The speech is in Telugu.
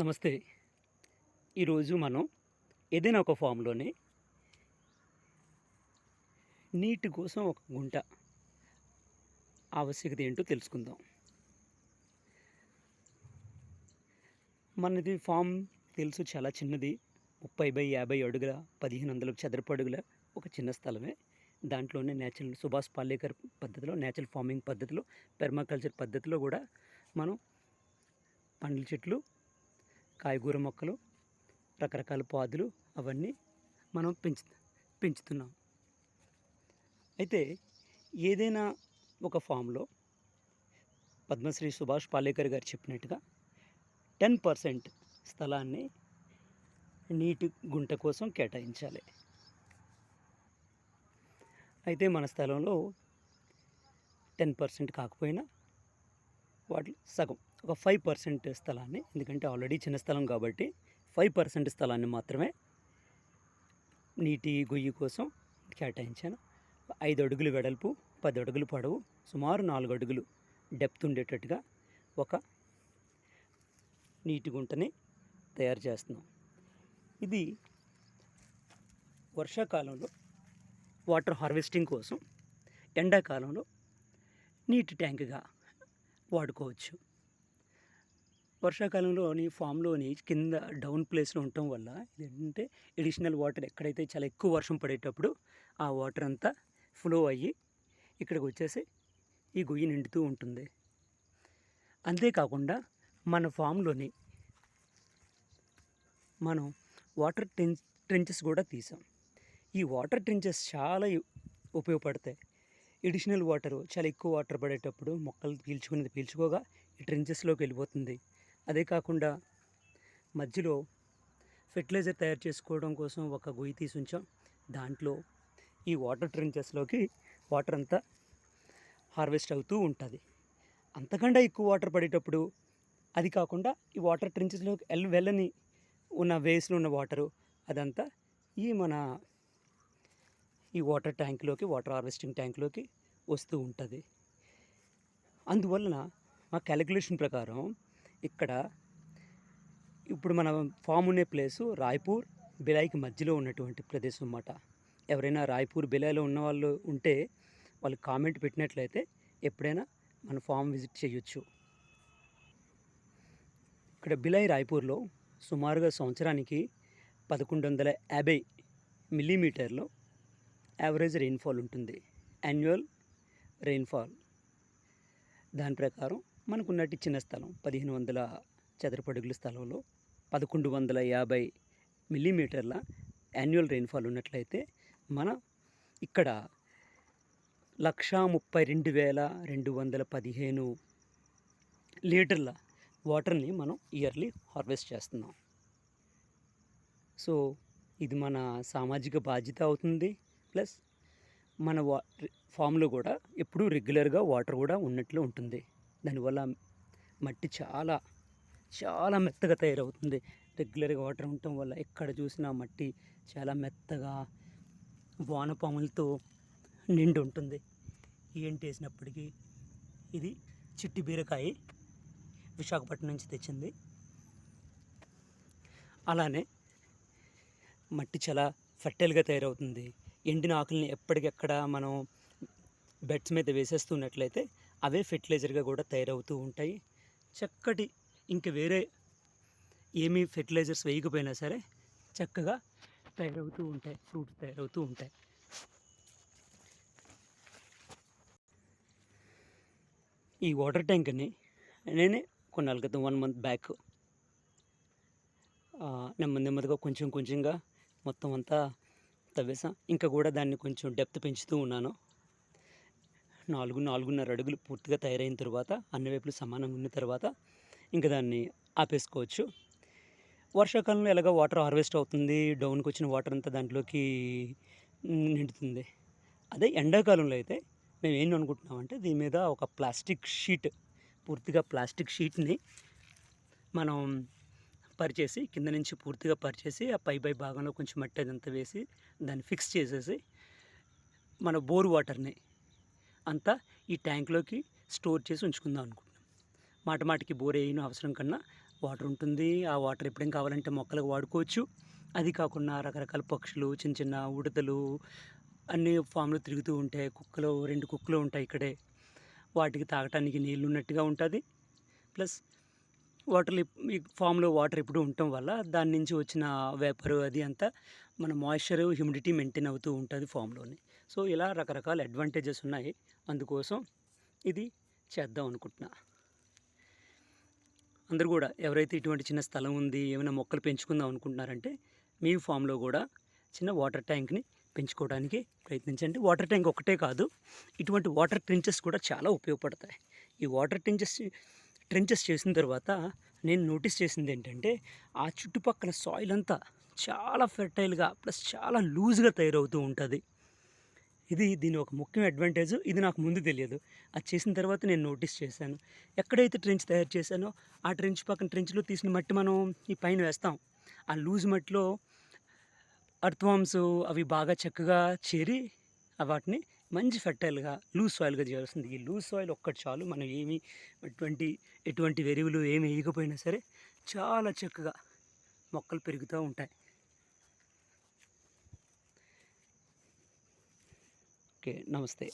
నమస్తే. ఈరోజు మనం ఏదైనా ఒక ఫామ్లోనే నీటి కోసం ఒక గుంట ఆవశ్యకత ఏంటో తెలుసుకుందాం. మనది ఫామ్ తెలుసు చాలా చిన్నది. ముప్పై బై యాభై అడుగుల పదిహేను వందల చదరపు అడుగుల ఒక చిన్న స్థలమే. దాంట్లోనే నేచురల్ సుభాష్ పాలేకర్ పద్ధతిలో నేచురల్ ఫార్మింగ్ పద్ధతిలో పెర్మాకల్చర్ పద్ధతిలో కూడా మనం పండ్ల చెట్లు కాయగూర మొక్కలు రకరకాల పాదులు అవన్నీ మనం పెంచు పెంచుతున్నాం. అయితే ఏదైనా ఒక ఫామ్లో పద్మశ్రీ సుభాష్ పాలేకర్ గారు చెప్పినట్టుగా టెన్ పర్సెంట్ స్థలాన్ని నీటి గుంట కోసం కేటాయించాలి. అయితే మన స్థలంలో టెన్ పర్సెంట్ కాకపోయినా వాటి సగం ఒక ఫైవ్ పర్సెంట్ స్థలాన్ని ఎందుకంటే ఆల్రెడీ చిన్న స్థలం కాబట్టి ఫైవ్ పర్సెంట్ స్థలాన్ని మాత్రమే నీటి గొయ్యి కోసం కేటాయించాను. ఐదు అడుగులు వెడల్పు పది అడుగులు పొడవు సుమారు నాలుగు అడుగులు డెప్త్ ఉండేటట్టుగా ఒక నీటి గుంటని తయారు చేస్తున్నాం. ఇది వర్షాకాలంలో వాటర్ హార్వెస్టింగ్ కోసం ఎండాకాలంలో నీటి ట్యాంక్గా వాడుకోవచ్చు. వర్షాకాలంలోని ఫామ్లోని కింద డౌన్ ప్లేస్లో ఉండటం వల్ల ఏంటంటే ఎడిషనల్ వాటర్ ఎక్కడైతే చాలా ఎక్కువ వర్షం పడేటప్పుడు ఆ వాటర్ అంతా ఫ్లో అయ్యి ఇక్కడికి వచ్చేసి ఈ గొయ్యి నిండుతూ ఉంటుంది. అంతేకాకుండా మన ఫామ్లోని మనం వాటర్ ట్రెం ట్రెంచెస్ కూడా తీసాం. ఈ వాటర్ ట్రెంచెస్ చాలా ఉపయోగపడతాయి. ఎడిషనల్ వాటర్ చాలా ఎక్కువ వాటర్ పడేటప్పుడు మొక్కలు పీల్చుకునేది పీల్చుకోగా ఈ ట్రెంచెస్లోకి వెళ్ళిపోతుంది. అదే కాకుండా మధ్యలో ఫెర్టిలైజర్ తయారు చేసుకోవడం కోసం ఒక గొయ్యి తీసి ఉంచాం. దాంట్లో ఈ వాటర్ ట్రెంచెస్లోకి వాటర్ అంతా హార్వెస్ట్ అవుతూ ఉంటుంది. అంతకంటే ఎక్కువ వాటర్ పడేటప్పుడు అది కాకుండా ఈ వాటర్ ట్రెంచెస్లోకి ఎల్ వెళ్ళని ఉన్న వేస్లో ఉన్న వాటరు అదంతా ఈ మన ఈ వాటర్ ట్యాంక్లోకి వాటర్ హార్వెస్టింగ్ ట్యాంక్లోకి వస్తూ ఉంటుంది. అందువలన మా క్యాలిక్యులేషన్ ప్రకారం ఇక్కడ ఇప్పుడు మన ఫామ్ ఉండే ప్లేసు రాయ్పూర్ బిలాయికి మధ్యలో ఉన్నటువంటి ప్రదేశం అన్నమాట. ఎవరైనా రాయ్పూర్ బిలాయిలో ఉన్న వాళ్ళు ఉంటే వాళ్ళు కామెంట్ పెట్టినట్లయితే ఎప్పుడైనా మన ఫామ్ విజిట్ చేయొచ్చు. ఇక్కడ బిలాయి రాయ్పూర్లో సుమారుగా సంవత్సరానికి పదకొండు వందల యాభై మిల్లీమీటర్లో యావరేజ్ రెయిన్ఫాల్ ఉంటుంది. యాన్యువల్ రెయిన్ఫాల్ దాని ప్రకారం మనకున్నట్టు చిన్న స్థలం పదిహేను వందల చదరపడుగుల స్థలంలో పదకొండు వందల యాభై మిల్లీమీటర్ల యాన్యువల్ రెయిన్ఫాల్ ఉన్నట్లయితే మన ఇక్కడ లక్షా ముప్పై రెండు వేల రెండు వందల పదిహేను లీటర్ల వాటర్ని మనం ఇయర్లీ హార్వెస్ట్ చేస్తున్నాం. సో ఇది మన సామాజిక బాధ్యత అవుతుంది. ప్లస్ మన వా ఫామ్లో కూడా ఎప్పుడూ రెగ్యులర్గా వాటర్ కూడా ఉన్నట్లు ఉంటుంది. దానివల్ల మట్టి చాలా చాలా మెత్తగా తయారవుతుంది. రెగ్యులర్గా వాటర్ ఉండటం వల్ల ఎక్కడ చూసినా మట్టి చాలా మెత్తగా వానపాములతో నిండి ఉంటుంది. ఏంటి వేసినప్పటికీ ఇది చిట్టి బీరకాయ విశాఖపట్నం నుంచి తెచ్చింది. అలానే మట్టి చాలా ఫర్టైల్గా తయారవుతుంది. ఎండిన ఆకుల్ని ఎప్పటికెక్కడ మనం బెడ్స్ మీద వేసేస్తున్నట్లయితే అవే ఫెర్టిలైజర్గా కూడా తయారవుతూ ఉంటాయి. చక్కటి ఇంక వేరే ఏమీ ఫెర్టిలైజర్స్ వేయకపోయినా సరే చక్కగా తయారవుతూ ఉంటాయి. ఫ్రూట్స్ తయారవుతూ ఉంటాయి. ఈ వాటర్ ట్యాంక్ని నేనే కొన్నాళ్ళ క్రితం వన్ మంత్ బ్యాక్ నెమ్మది నెమ్మదిగా కొంచెం కొంచెంగా మొత్తం అంతా తవ్వేసా. ఇంకా కూడా దాన్ని కొంచెం డెప్త్ పెంచుతూ ఉన్నాను. నాలుగు నాలుగున్నర అడుగులు పూర్తిగా తయారైన తర్వాత అన్ని వైపులు సమానంగా ఉన్న తర్వాత ఇంకా దాన్ని ఆపేసుకోవచ్చు. వర్షాకాలంలో ఎలాగ వాటర్ హార్వెస్ట్ అవుతుంది? డౌన్కి వచ్చిన వాటర్ అంతా దాంట్లోకి నిండుతుంది. అదే ఎండాకాలంలో అయితే మేము ఏం అనుకుంటున్నామంటే దీని మీద ఒక ప్లాస్టిక్ షీట్ పూర్తిగా ప్లాస్టిక్ షీట్ని మనం పరిచేసి కింద నుంచి పూర్తిగా పరిచేసి ఆ పై పై భాగంలో కొంచెం మట్టి అదంతా వేసి దాన్ని ఫిక్స్ చేసేసి మన బోర్ వాటర్ని అంతా ఈ ట్యాంక్లోకి స్టోర్ చేసి ఉంచుకుందాం అనుకుంటున్నాం. మాటమాటికి బోర్ వేయను అవసరం కన్నా వాటర్ ఉంటుంది. ఆ వాటర్ ఎప్పుడేం కావాలంటే మొక్కలకు వాడుకోవచ్చు. అది కాకుండా రకరకాల పక్షులు చిన్న చిన్న ఉడతలు అన్ని ఫామ్లు తిరుగుతూ ఉంటాయి. కుక్కలు రెండు కుక్కలు ఉంటాయి ఇక్కడే. వాటికి తాగటానికి నీళ్ళు ఉన్నట్టుగా ఉంటుంది. ప్లస్ వాటర్ ఈ ఫామ్లో వాటర్ ఎప్పుడు ఉండటం వల్ల దాని నుంచి వచ్చిన వేపరు అది అంతా మన మాయిశ్చర్ హ్యూమిడిటీ మెయింటైన్ అవుతూ ఉంటుంది ఫామ్లోనే. సో ఇలా రకరకాల అడ్వాంటేజెస్ ఉన్నాయి. అందుకోసం ఇది చేద్దాం అనుకుంటున్నా. అందరూ కూడా ఎవరైతే ఇటువంటి చిన్న స్థలం ఉంది ఏమైనా మొక్కలు పెంచుకుందాం అనుకుంటున్నారంటే మీ ఫామ్లో కూడా చిన్న వాటర్ ట్యాంక్ని పెంచుకోవడానికి ప్రయత్నించండి. వాటర్ ట్యాంక్ ఒకటే కాదు ఇటువంటి వాటర్ ట్రెంచెస్ కూడా చాలా ఉపయోగపడతాయి. ఈ వాటర్ ట్రెంచెస్ ట్రెంచెస్ చేసిన తర్వాత నేను నోటీస్ చేసింది ఏంటంటే ఆ చుట్టుపక్కల సాయిల్ అంతా చాలా ఫెర్టైల్గా ప్లస్ చాలా లూజ్గా తయారవుతూ ఉంటుంది. ఇది దీని ఒక ముఖ్యమైన అడ్వాంటేజ్ ఇది నాకు ముందు తెలియదు. అది చేసిన తర్వాత నేను నోటీస్ చేశాను. ఎక్కడైతే ట్రెంచ్ తయారు చేశానో ఆ ట్రెంచ్ పక్కన ట్రెంచ్లో తీసిన మట్టి మనం ఈ పైన వేస్తాం. ఆ లూజ్ మట్టిలో అర్త్వామ్స్ అవి బాగా చక్కగా చేరి వాటిని మంచి ఫెర్టైల్గా లూజ్ సాయిల్గా చేయాల్సింది. ఈ లూజ్ సాయిల్ ఒక్కటి చాలు. మనం ఏమి ఎటువంటి ఎటువంటి వెరువులు ఏమి వేయకపోయినా సరే చాలా చక్కగా మొక్కలు పెరుగుతూ ఉంటాయి. ఓకే. నమస్తే.